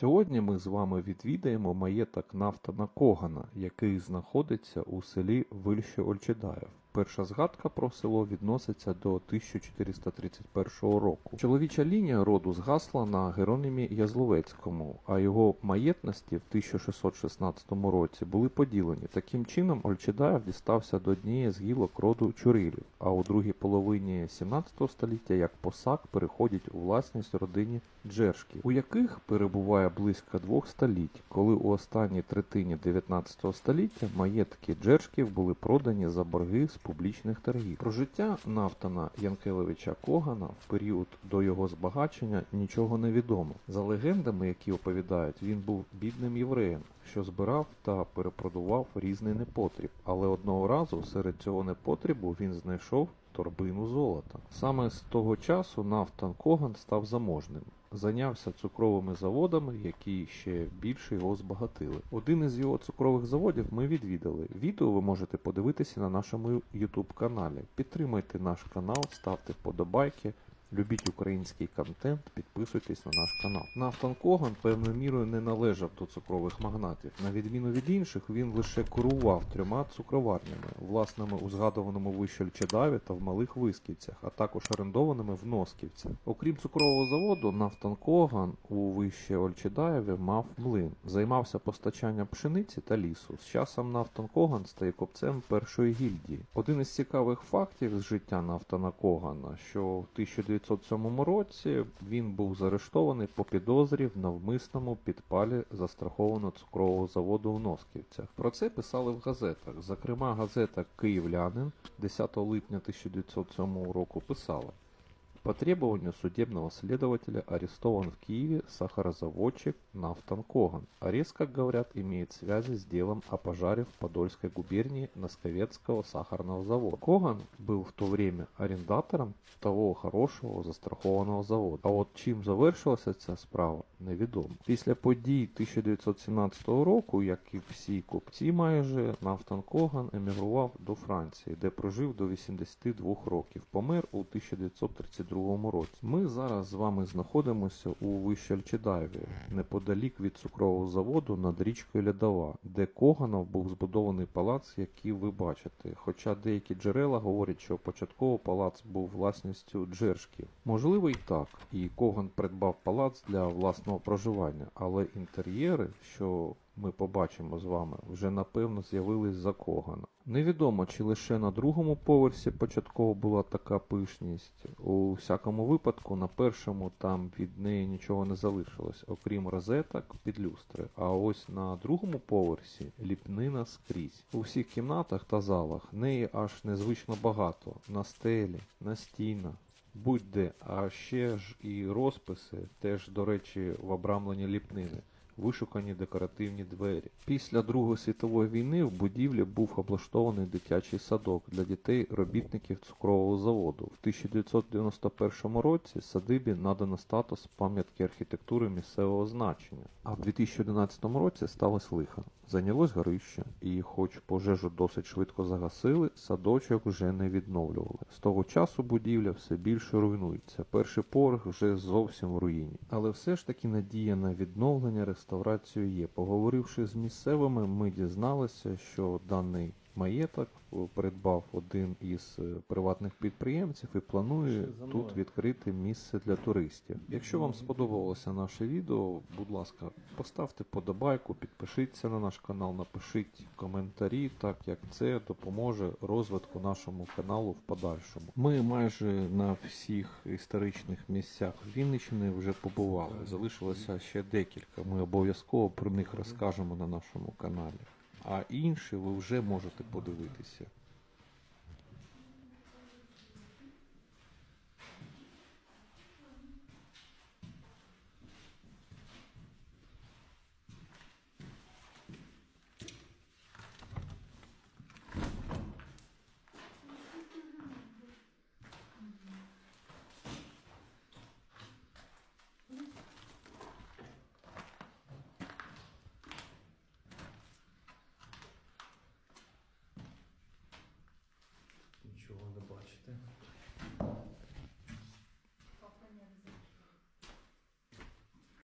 Сьогодні ми з вами відвідаємо маєток Нафтана Когана, який знаходиться у селі Вильще Ольчедаєв. Перша згадка про село відноситься до 1431 року. Чоловіча лінія роду згасла на Геронимі Язловецькому, а його маєтності в 1616 році були поділені. Таким чином Ольчедаєв дістався до однієї з гілок роду Чурилів, а у другій половині 17 століття як посак переходять у власність родині Джершків, у яких перебуває близько двох століть, коли у останній третині 19 століття маєтки Джершків були продані за борги з публічних торгів. Про життя Нафтана Янкелевича Когана в період до його збагачення нічого не відомо. За легендами, які оповідають, він був бідним євреєм, що збирав та перепродував різний непотріб, але одного разу серед цього непотрібу він знайшов торбину золота. Саме з того часу Нафтан Коган став заможним. Зайнявся цукровими заводами, які ще більше його збагатили. Один із його цукрових заводів ми відвідали. Відео ви можете подивитися на нашому YouTube каналі. Підтримайте наш канал, ставте вподобайки. Любіть український контент, підписуйтесь на наш канал. Нафтан Коган певною мірою не належав до цукрових магнатів. На відміну від інших, він лише керував трьома цукроварнями, власними у згадуваному вище Лчедаві та в малих Висківцях, а також орендованими в Носківці. Окрім цукрового заводу, Нафтан Коган у вище Ольчедаєві мав млин, займався постачанням пшениці та лісу. З часом Нафтан Коган стає копцем першої гільдії. Один із цікавих фактів з життя Нафтана Когана, що в 1907 році він був заарештований по підозрі в навмисному підпалі застрахованого цукрового заводу у Носківцях. Про це писали в газетах. Зокрема, газета Київлянин 10 липня 1907 року писала. По требованию судебного следователя арестован в Киеве сахарозаводчик Нафтан Коган. Арест, как говорят, имеет связи с делом о пожаре в Подольской губернии Носковецкого сахарного завода. Коган был в то время арендатором того хорошого застрахованого заводу. А от чим завершилася ця справа, невідомо. Після подій 1917 року, як і всі купці майже, Нафтан Коган емігрував до Франції, де прожив до 82 років. Помер у 1932 році. Ми зараз з вами знаходимося у Вищельчедаєві, неподалік від цукрового заводу над річкою Лядова, де Коганов був збудований палац, який ви бачите. Хоча деякі джерела говорять, що початково палац був власністю Джершків. Можливо і так, і Коган придбав палац для власного проживання, але інтер'єри, що ми побачимо з вами, вже напевно з'явились за. Невідомо, чи лише на другому поверсі початково була така пишність. У всякому випадку, на першому там від неї нічого не залишилось, окрім розеток під люстри. А ось на другому поверсі ліпнина скрізь. У всіх кімнатах та залах неї аж незвично багато. На стелі, на стінах. Будь-де, а ще ж і розписи, теж, до речі, в обрамленні ліпнини вишукані декоративні двері. Після Другої світової війни в будівлі був облаштований дитячий садок для дітей робітників цукрового заводу. В 1991 році садибі надано статус пам'ятки архітектури місцевого значення. А в 2011 році сталося лихо. Зайнялось горище, і, хоч пожежу досить швидко загасили, садочок вже не відновлювали. З того часу будівля все більше руйнується. Перший поверх вже зовсім в руїні. Але все ж таки надія на відновлення реставрацію є. Поговоривши з місцевими, ми дізналися, що даний маєток е, придбав один із е, приватних підприємців і планує тут відкрити місце для туристів. Якщо вам сподобалося наше відео, будь ласка, поставте подобайку, підпишіться на наш канал, напишіть коментарі, так як це допоможе розвитку нашому каналу в подальшому. Ми майже на всіх історичних місцях Вінниччини вже побували. Залишилося ще декілька. Ми обов'язково про них розкажемо на нашому каналі. А інші ви вже можете подивитися.